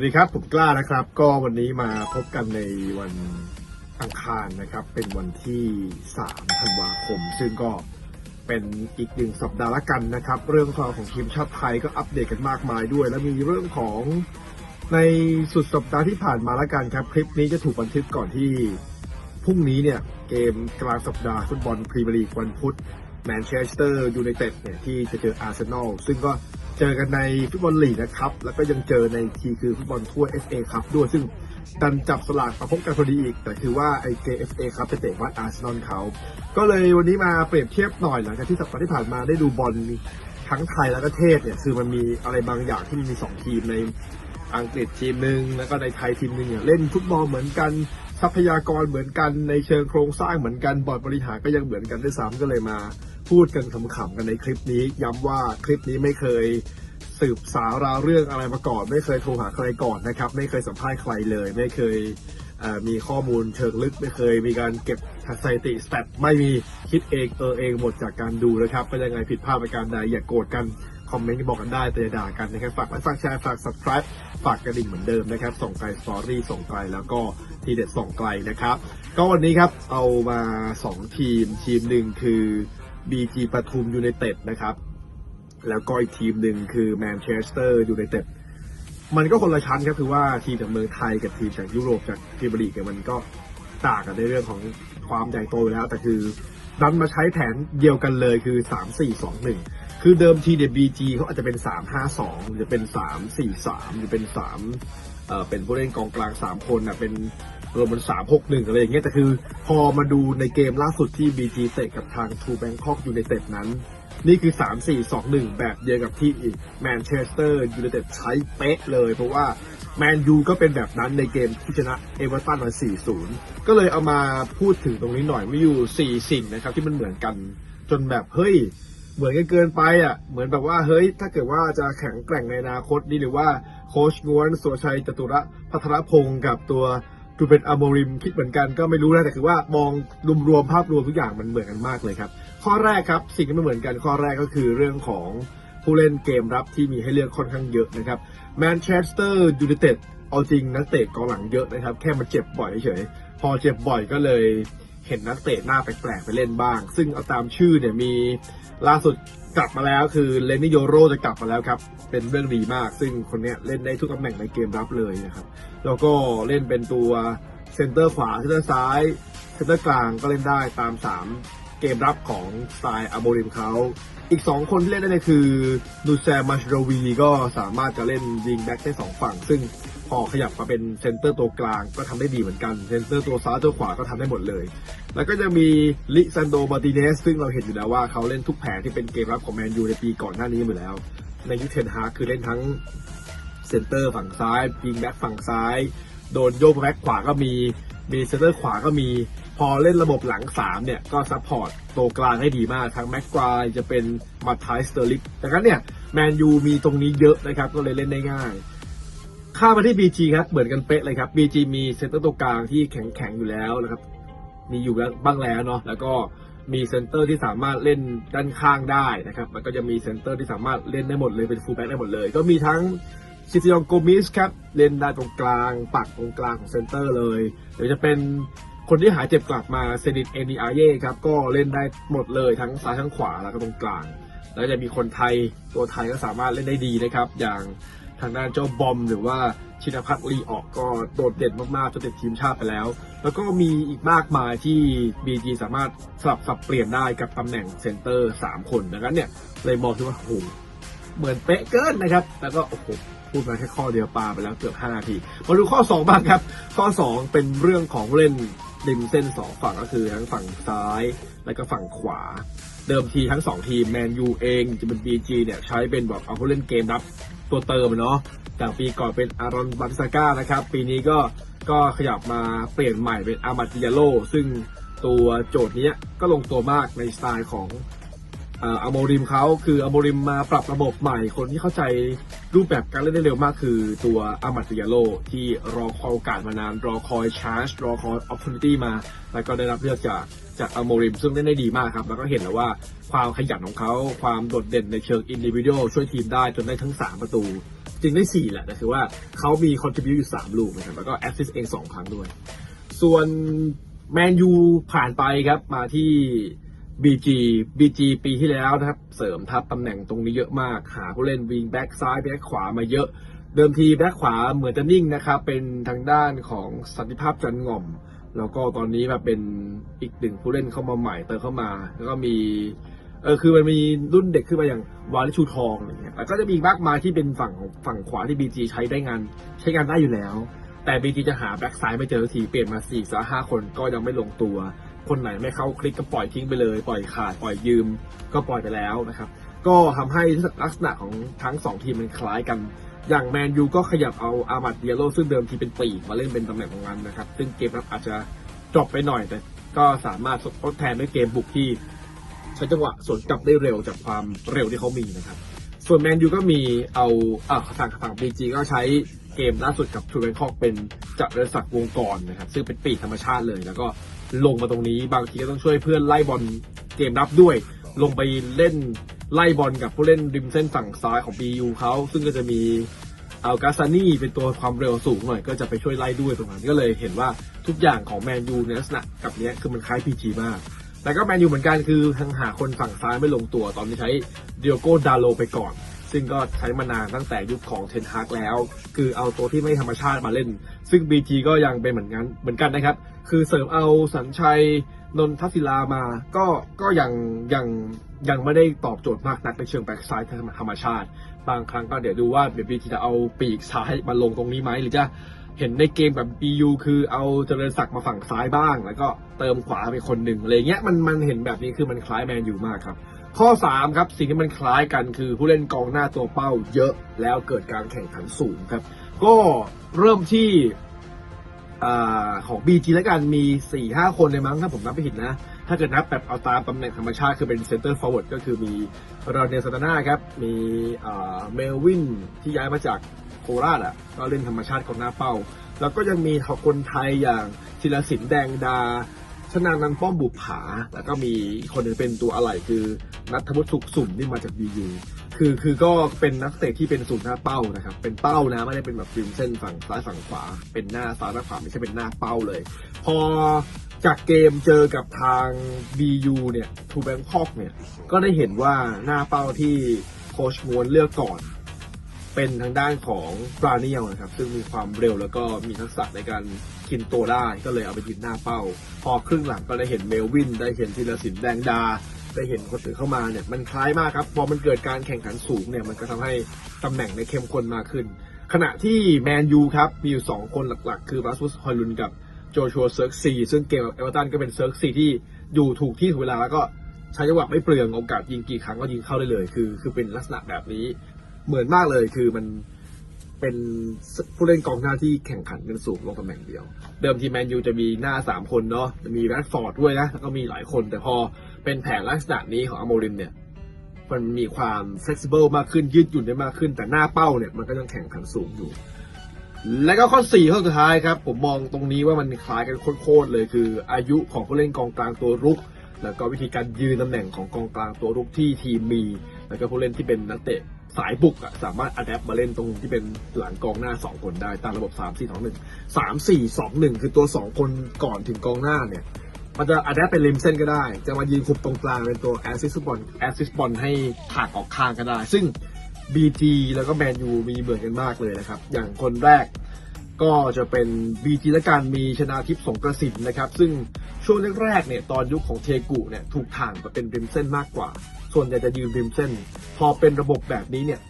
วัสดีครับ ผมกล้านะครับ ก็วันนี้มาพบกันในวันอังคารนะครับ เป็นวันที่ 3 ธันวาคม ซึ่งก็เป็นอีกหนึ่งสัปดาห์ละกันนะครับ เรื่องราวของทีมชาติไทยก็อัปเดตกันมากมายด้วย และมีเรื่องของในสุดสัปดาห์ที่ผ่านมาละกันครับ คลิปนี้จะถูกบันทึกก่อนที่พรุ่งนี้เนี่ยเกมกลางสัปดาห์ฟุตบอลพรีเมียร์ลีกวันพุธแมนเชสเตอร์ยูไนเต็ดเนี่ยที่จะเจออาร์เซนอลซึ่งก็ เจอกันในฟุตบอลลีกนะครับ แล้วก็ยังเจอในทีคือฟุตบอลทั่ว FA ครับด้วยซึ่งดันจับสลากมาพบกันพอดีอีก แต่คือว่าไอเกม FA ครับไปเตะวัดอาร์เซนอลเขาก็เลยวันนี้มาเปรียบเทียบหน่อยหลังจากที่สัปดาห์ที่ผ่านมาได้ดูบอลทั้งไทยแล้วก็เทศเนี่ยคือมันมีอะไรบางอย่างที่มันมีสองทีมในอังกฤษทีมหนึ่งแล้วก็ในไทยทีมหนึ่งเนี่ยเล่นฟุตบอลเหมือนกันทรัพยากรเหมือนกันในเชิงโครงสร้างเหมือนกันบอร์ดบริหารก็ยังเหมือนกันด้วยซ้ำก็เลยมา พูดกันขำๆกันในคลิปนี้ ย้ำว่าคลิปนี้ไม่เคยสืบสาวราวเรื่องอะไรมาก่อน ไม่เคยโทรหาใครก่อนนะครับ ไม่เคยสัมภาษณ์ใครเลย ไม่เคยเมีข้อมูลเชิงลึกไม่เคยมีการเก็บสถิติสแตทไม่มีคิดเองเออเองหมดจากการดูนะครับเป็นยังไงผิดพลาดประการใดอย่าโกรธกัน คอมเมนต์บอกกันได้แต่อย่าด่ากันนะครับ ฝากไลค์ฝากแชร์ฝาก subscribe ฝากกระดิ่งเหมือนเดิมนะครับ ส่งไกลสตอรี่ส่งไกลแล้วก็ทีเด็ดส่งไกลนะครับ ก็วันนี้ครับเอามา 2 ทีมทีมหนึ่งคือ BG ปทุมยูไนเต็ดนะครับ แล้วก็อีกทีมหนึ่งคือแมนเชสเตอร์ยูไนเต็ดมันก็คนละชั้นครับคือว่าทีมจากเมืองไทยกับทีมจากยุโรปจากพรีเมียร์ลีกเนี่ยมันก็ต่างกันในเรื่องของความใหญ่โตอยู่แล้ว แต่คือดันมาใช้แผนเดียวกันเลยคือ 3 4 2 1 คือเดิมทีเนี่ย BG เขาอาจจะเป็น 3 5 2 หรือเป็น 3 4 3 หรือเป็น3เอ่อเป็นผู้เล่นกองกลาง 3 คนนะเป็น รวมเป็น3 6 1อะไรอย่างเงี้ยแต่คือพอมาดูในเกมล่าสุดที่ BG เตะกับทาง True Bangkok United นั้น นี่คือ 3 4 2 1 แบบเดียวกับที่อีกแมนเชสเตอร์ยูไนเต็ดใช้เป๊ะเลย เพราะว่าแมนยูก็เป็นแบบนั้นในเกมที่ชนะเอเวอร์ตันมา4-0 ก็เลยเอามาพูดถึงตรงนี้หน่อยม่อยู่4สิ่งนะครับที่มันเหมือนกันจนแบบเฮ้ยเหมือนกันเกินไปอะ เหมือนแบบว่าเฮ้ย ถ้าเกิดว่าจะแข็งแกร่งในอนาคตนี่หรือว่าโค้ชงวนสุรชัยจตุระพัทรพงศ์กับตัว ดูเป็นอโมริมคิดเหมือนกันก็ไม่รู้นะแต่คือว่ามองรวมๆภาพรวมทุกอย่างมันเหมือนกันมากเลยครับ ข้อแรกครับสิ่งที่ไม่เหมือนกันข้อแรกก็คือเรื่องของผู้เล่นเกมรับที่มีให้เลือกค่อนข้างเยอะนะครับแมนเชสเตอร์ยูไนเต็ดเอาจริงนักเตะกองหลังเยอะนะครับ แค่มันเจ็บบ่อยเฉยพอเจ็บบ่อยก็เลย เห็นนักเตะหน้าแปลกๆไปเล่นบ้าง ซึ่งเอาตามชื่อเนี่ยมีล่าสุดกลับมาแล้วคือเลนิโยโรจะกลับมาแล้วครับ เป็นเรื่องดีมาก ซึ่งคนเนี้ยเล่นได้ทุกตำแหน่งในเกมรับเลยนะครับ แล้วก็เล่นเป็นตัวเซนเตอร์ขวาเซนเตอร์ซ้ายเซนเตอร์กลางก็เล่นได้ตาม 3 เกมรับของสไตล์อาโบริมเขา อีก 2 คนที่เล่นได้เลยคือนูแซมัชโรวีก็สามารถจะเล่นยิงแบ็กได้สองฝั่ง ซึ่งพอขยับมาเป็นเซนเตอร์ตัวกลางก็ทำได้ดีเหมือนกัน เซนเตอร์ตัวซ้ายตัวขวาก็ทำได้หมดเลย แล้วก็จะมีลิซันโดมาร์ติเนสซึ่งเราเห็นอยู่แล้วว่าเขาเล่นทุกแผนที่เป็นเกมรับของแมนยูในปีก่อนหน้านี้อยู่แล้ว ในยุคเทนฮาคือเล่นทั้งเซนเตอร์ฝั่งซ้ายยิงแบ็คฝั่งซ้าย โดนโยกแบ็คขวาก็มี มีเซนเตอร์ขวาก็มี พอเล่นระบบหลัง 3 เนี่ย ก็ซัพพอร์ตตัวกลางให้ดีมาก ทั้งแม็กควายจะเป็นมาทายสเตอร์ลิกดังนั้นเนี่ยแมนยูมีตรงนี้เยอะนะครับ ก็เลยเล่นได้ง่ายข้ามาที่ BG ครับ เหมือนกันเป๊ะเลยครับ BG มีเซนเตอร์ตัวกลางที่แข็งแข็งๆอยู่แล้วนะครับ มีอยู่แล้วบ้างแล้วเนาะ แล้วก็มีเซนเตอร์ที่สามารถเล่นด้านข้างได้นะครับ มันก็จะมีเซนเตอร์ที่สามารถเล่นได้หมดเลยเป็นฟูลแบ็กได้หมดเลย ก็มีทั้ง ซิซิยองโกมิสครับเล่นได้ตรงกลาง ปักตรงกลางของเซนเตอร์เลยหรือจะเป็นคนที่หายเจ็บกลับมาเซนิตเอนิอาเย่ครับก็เล่นได้หมดเลยทั้งซ้ายทั้งขวาแล้วก็ตรงกลาง แล้วจะมีคนไทยตัวไทยก็สามารถเล่นได้ดีนะครับ อย่างทางด้านเจ้าบอม หรือว่าชินพัฒน์ลีออกก็โดดเด่นมากๆจนติดทีมชาติไปแล้ว แล้วก็มีอีกมากมายที่ BG สามารถสลับสับเปลี่ยนได้กับตำแหน่งเซนเตอร์ 3 คนดังนั้นเนี่ยเลยมองที่ว่าโอ้โหเหมือนเป๊ะเกินนะครับ แล้วก็โอ้โห พูดมาแค่ข้อเดียวปาไปแล้วเกือบ5นาที มาดูข้อ2บ้างครับ ข้อ 2 เป็นเรื่องของเล่นริมเส้น2ฝั่งก็คือทั้งฝั่งซ้ายและก็ฝั่งขวา เดิมทีทั้ง 2 ทีมแมนยูเองจะเป็น BG เนี่ยใช้เป็นแบบเอาผู้เล่นเกมรับตัวเติมเนาะจากปีก่อนเป็นอารอนบันซาก้านะครับ ปีนี้ก็ก็ขยับมาเปลี่ยนใหม่เป็นอามาติยาโล ซึ่งตัวโจทย์เนี้ยก็ลงตัวมากในสไตล์ของอ่ออโมริมเขาคืออโมริมมาปรับระบบใหม่คนที่เข้าใจ รูปแบบการเล่นได้เร็วมากคือตัวอามัตยาโลที่รอคอยโอกาสมานาน รอคอยชาร์จ รอคอยอ p พ o r t u n i t y มา แล้วก็ได้รับเลือกจากจากอโมริม ซึ่งเล่นได้ดีมากครับ แล้วก็เห็นแล้วว่าความขยันของเขา ความโดดเด่นในเชิงอินดิวิ u a l ช่วยทีมได้จนได้ทั้ง 3 ประตู จริงได้ 4 แหละแต่คือว่าเขามี contribute อยู่ 3 ลูกนะครับแล้วก็ assist เอง 2 ครั้งด้วย ส่วนแมนยูผ่านไปครับมาที่ BG BG ปีที่แล้วนะครับ เสริมทัพตำแหน่งตรงนี้เยอะมาก หาผู้เล่นวิงแบ็กซ้ายแบ็กขวามาเยอะ เดิมทีแบ็กขวาเหมือนจะนิ่งนะครับ เป็นทางด้านของสันติภาพจันง่อม แล้วก็ตอนนี้มาเป็นอีกหนึ่งผู้เล่นเข้ามาใหม่เติมเข้ามา แล้วก็มีเออคือมันมีรุ่นเด็กขึ้นมาอย่างวาลิชูทองอะไรเงี้ยแต่ก็จะมีมากมายที่เป็นฝั่งของฝั่งขวาที่บีจีใช้ได้งานใช้งานได้อยู่แล้ว แต่บีจีจะหาแบ็กซ้ายไม่เจอทีเปลี่ยนมาสี่สห้าคนก็ยังไม่ลงตัว คนไหนไม่เข้าคลิกก็ปล่อยทิ้งไปเลย ปล่อยขาดปล่อยยืมก็ปล่อยไปแล้วนะครับ ก็ทำให้ลักษณะของทั้งสองทีมมันคล้ายกัน อย่างแมนยูก็ขยับเอาอามัดเดียโลซึ่งเดิมทีเป็นปีกมาเล่นเป็นตำแหน่งของมันนะครับ ซึ่งเกมรับอาจจะจบไปหน่อย แต่ก็สามารถทดแทนด้วยเกมบุกที่ใช้จังหวะสวนกลับได้เร็วจากความเร็วที่เขามีนะครับ ส่วนแมนยูก็มีเอาอ่าฝั่งฝั่งบีจีก็ใช้ เกมล่าสุดกับทูเบนคอกเป็นจักรศักดิ์วงกรนะครับซึ่งเป็นปีธรรมชาติเลย แล้วก็ลงมาตรงนี้บางทีก็ต้องช่วยเพื่อนไล่บอลเกมรับด้วย ลงไปเล่นไล่บอลกับผู้เล่นริมเส้นฝั่งซ้ายของ BU เขาซึ่งก็จะมีเอากาซานี่เป็นตัวความเร็วสูงหน่อยก็จะไปช่วยไล่ด้วยตรงนั้นก็เลยเห็นว่าทุกอย่างของแมนยูในลักษณะกับเนี้ยคือมันคล้าย PG มากแต่ก็แมนยูเหมือนกันคือทางหาคนฝั่งซ้ายไม่ลงตัวตอนนี้ใช้เดียโก้ดาโลไปก่อน ซึ่งก็ใช้มานานตั้งแต่ยุคของเทนฮากแล้ว คือเอาตัวที่ไม่ธรรมชาติมาเล่น ซึ่ง BG ก็ยังเป็นเหมือนกันเหมือนกันนะครับ คือเสริมเอาสัญชัยนนทศิลามา ก็ก็ยังยังยังไม่ได้ตอบโจทย์มากนักในเชิงแบ็กซ้ายธรรมชาติ บางครั้งก็เดี๋ยวดูว่าเดี๋ยว BG จะเอาปีกซ้ายมาลงตรงนี้ไหมหรือจะเห็นในเกมแบบ BU คือเอาเจริญศักดิ์มาฝั่งซ้ายบ้าง แล้วก็เติมขวาไปคนหนึ่งอะไรเงี้ยมันมันเห็นแบบนี้คือมันคล้ายแมนยูมากครับ ข้อ 3 ครับ สิ่งที่มันคล้ายกันคือผู้เล่นกองหน้าตัวเป้าเยอะแล้วเกิดการแข่งขันสูงครับ ก็เริ่มที่อของ BG แล้วกันมี 4-5 คนเลยมั้งถ้าผมนับไม่ผิดนะ ถ้าเกิดนับแบบเอาตามตำแหน่งธรรมชาติคือเป็นเซนเตอร์ฟอร์เวิร์ดก็คือมีราเนลซาตาน่าครับ มีเมลวินที่ย้ายมาจากโคราชอะก็เล่นธรรมชาติของหน้าเป้า แล้วก็ยังมีคนไทยอย่างศิลสินแดงดา ชนานันป้อมบุปผา แล้วก็มีคนหนึงเป็นตัวอะไรคือนัทวุฒิสุขสุ่มที่มาจากบียูคือคือก็เป็นนักเตะที่เป็นศูนย์หน้าเป้านะครับ เป็นเป้านะไม่ได้เป็นแบบริมเส้นฝั่งซ้ายฝั่งขวา เป็นหน้าซ้ายหน้าขวาไม่ใช่เป็นหน้าเป้าเลย พอจากเกมเจอกับทาง BU เนี่ยทูแบงคอกเนี่ย ก็ได้เห็นว่าหน้าเป้าที่โค้ชมวนเลือกก่อน เป็นทางด้านของปราเนียลนะครับ ซึ่งมีความเร็วแล้วก็มีทักษะในการกินตัวได้ก็เลยเอาไปยืนหน้าเป้า พอครึ่งหลังก็ได้เห็นเมลวิน ได้เห็นธีรศิลป์แดงดา ได้เห็นคนอื่นเข้ามาเนี่ยมันคล้ายมากครับ พอมันเกิดการแข่งขันสูงเนี่ยมันก็ทำให้ตำแหน่งในเข้มข้นมากขึ้น ขณะที่แมนยูครับมีอยู่ 2 คนหลักๆ คือบัสฟุสฮอยลุนกับโจชัวเซิร์กซีซึ่งเกมกับเอเวอร์ตันก็เป็นเซิร์กซีที่อยู่ถูกที่ถูกเวลาแล้วก็ใช้จังหวะไม่เปลืองโอกาสยิงกี่ครั้งก็ยิงเข้าได้เลย คือ คือเป็นลักษณะแบบนี้ เหมือนมากเลยคือมันเป็นผู้เล่นกองหน้าที่แข่งขันกันสูงลงตำแหน่งเดียว เดิมทีแมนยูจะมีหน้า 3 คนเนาะจะมีแรดฟอร์ดด้วยนะ แล้วก็มีหลายคนแต่พอเป็นแผนลักษณะนี้ของอโมริมเนี่ย มันมีความ flexible มากขึ้นยืดหยุ่นได้มากขึ้น แต่หน้าเป้าเนี่ยมันก็ยังแข่งขันสูงอยู่ และก็ข้อ4ข้อสุดท้ายครับ ผมมองตรงนี้ว่ามันคล้ายกันโคตรเลยคือ อายุของผู้เล่นกองกลางตัวรุก แล้วก็วิธีการยืนตำแหน่งของกองกลางตัวรุกที่ทีมมี แล้วก็ผู้เล่นที่เป็นนักเตะ สายบุกอะสามารถอัดแอปมาเล่นตรงที่เป็นหลังกองหน้า 2 คนได้ตามระบบ 3 4 2 1 3 4 2 1 คือตัว 2 คนก่อนถึงกองหน้าเนี่ย มันจะอัดแอปเป็นริมเส้นก็ได้ จะมายืนคุบตรงกลางเป็นตัวแอสซิสบอลแอสซิสบอลให้ถากออกข้างก็ได้ ซึ่ง BG แล้วก็แมนยูมีเบื่อกันมากเลยนะครับ อย่างคนแรก ก็จะเป็น BG และการมีชนาทิพย์สงกระสินนะครับ ซึ่งช่วงแรกๆเนี่ยตอนยุคของเทกุเนี่ยถูกถ่างมาเป็นริมเส้นมากกว่า ส่วนใหญ่จะยืนริมเส้น พอเป็นระบบแบบนี้เนี่ย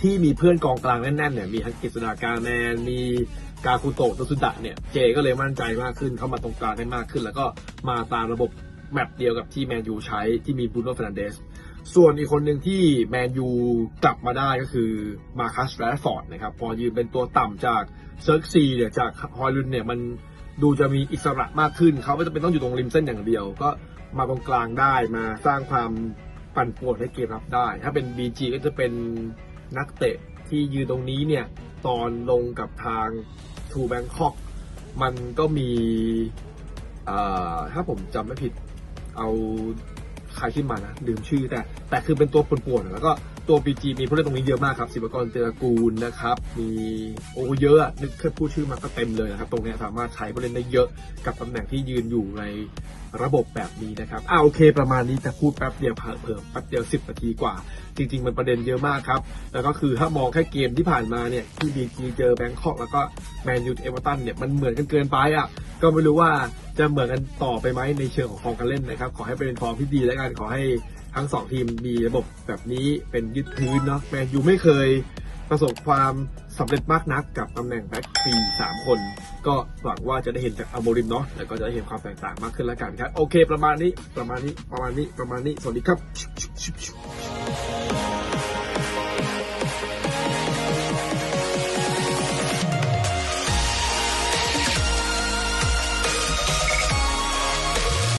ที่มีเพื่อนกองกลางแน่นๆเนี่ยมีทั้งกฤษดากาแมนมีกาคุโตะโตสุดะเนี่ยเจก็เลยมั่นใจมากขึ้นเข้ามาตรงกลางได้มากขึ้น แล้วก็มาตามระบบแมปเดียวกับที่แมนยูใช้ที่มีบูโน่เฟรนเดส ส่วนอีกคนหนึ่งที่แมนยูกลับมาได้ก็คือมาคัสแรดฟอร์ดนะครับ พอยืนเป็นตัวต่ำจากเซิร์กซีเนี่ยจากฮอยลุนเนี่ยมันดูจะมีอิสระมากขึ้น เขาไม่จำเป็นต้องอยู่ตรงริมเส้นอย่างเดียว ก็มาตรงกลางได้มาสร้างความปั่นป่วนให้เกมรับได้ ถ้าเป็น BG ก็จะเป็นนักเตะที่ยืนตรงนี้เนี่ย ตอนลงกับทางทูแบงคอกมันก็มีถ้าผมจำไม่ผิดเอา ใครขึ้นมานะลืมชื่อแต่แต่คือเป็นตัวป่วนๆแล้วก็ ตัว BG มีผู้เล่นตรงนี้เยอะมากครับศิวกรเจรกูลนะครับ มีโอ้เยอะนึกแค่พูดชื่อมาก็เต็มเลยนะครับ ตรงนี้สามารถใช้ผู้เล่นได้เยอะกับตำแหน่งที่ยืนอยู่ในระบบแบบนี้นะครับอ่าโอเค ประมาณนี้จะพูดแป๊บเดียวเพิ่มแป๊บเดียว 10นาทีกว่า จริง ๆ มันประเด็นเยอะมากครับ แล้วก็คือถ้ามองแค่เกมที่ผ่านมาเนี่ยที่ BG เจอแบงคอกแล้วก็แมนยูเอเวอร์ตันเนี่ยมันเหมือนกันเกินไปอะก็ไม่รู้ว่าจะเหมือนกันต่อไปไหมในเชิงของฟอร์มการเล่นนะครับ ขอให้เป็นฟอร์มที่ดีแล้วกันขอให้ ทั้งสองทีมมีระบบแบบนี้เป็นยึดพื้นเนาะแมนยูไม่เคยประสบความสำเร็จมากนักกับตำแหน่งแบ็คฟรีสามคน ก็หวังว่าจะได้เห็นจากอโมริมเนาะแล้วก็จะได้เห็นความแตกต่างมากขึ้นแล้วกันครับ โอเค ประมาณนี้ประมาณนี้ประมาณนี้ประมาณนี้ สวัสดีครับ